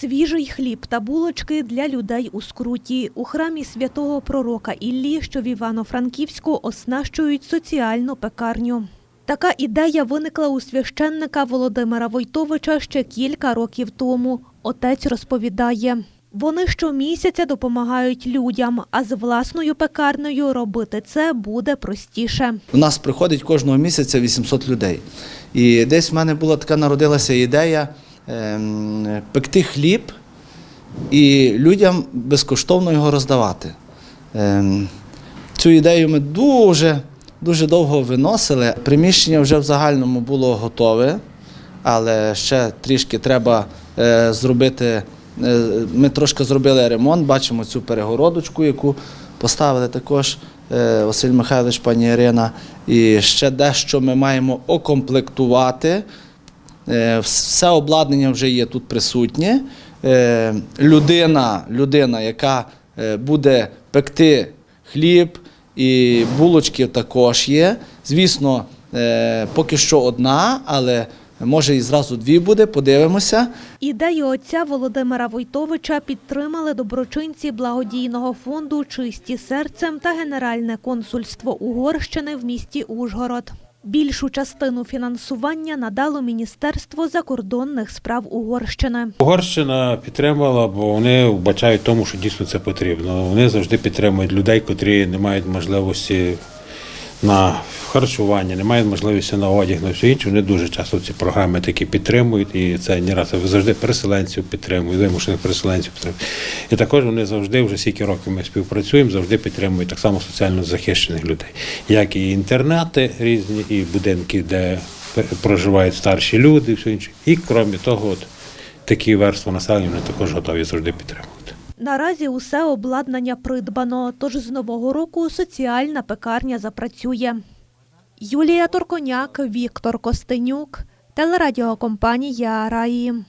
Свіжий хліб та булочки для людей у скруті. У храмі святого пророка Іллі, що в Івано-Франківську, оснащують соціальну пекарню. Така ідея виникла у священника Володимира Войтовича ще кілька років тому. Отець розповідає. Вони щомісяця допомагають людям, а з власною пекарнею робити це буде простіше. У нас приходить кожного місяця 800 людей. І десь в мене була така народилася ідея пекти хліб і людям безкоштовно його роздавати. Ем, Цю ідею ми дуже, дуже довго виносили. Приміщення вже в загальному було готове, але ще трішки треба е, зробити. е, Ми трошки зробили ремонт, бачимо цю перегородочку, яку поставили також е, Василь Михайлович, пані Ірина. І ще дещо ми маємо окомплектувати. Е, вс- Все обладнання вже є тут присутнє. Е, Людина, людина, яка е, буде пекти хліб і булочки також є. Звісно, поки що одна, але може і зразу дві буде, подивимося. Ідею отця Володимира Войтовича підтримали доброчинці благодійного фонду Чисті серцем та Генеральне консульство Угорщини в місті Ужгород. Більшу частину фінансування надало Міністерство закордонних справ Угорщини. Угорщина підтримала, бо вони вбачають тому, що дійсно це потрібно. Вони завжди підтримують людей, котрі не мають можливості на харчування, не мають можливості на одяг, на все інше. Вони дуже часто ці програми такі підтримують, і це не раз завжди переселенців підтримують, вимушених переселенців підтримують. І також вони завжди, вже скільки років ми співпрацюємо, завжди підтримують так само соціально захищених людей, як і інтернати різні, і будинки, де проживають старші люди, і все інше. І крім того, от, такі верстви населення вони також готові завжди підтримувати. Наразі усе обладнання придбано, тож з нового року соціальна пекарня запрацює. Юлія Торконяк, Віктор Костенюк, телерадіокомпанія Раї.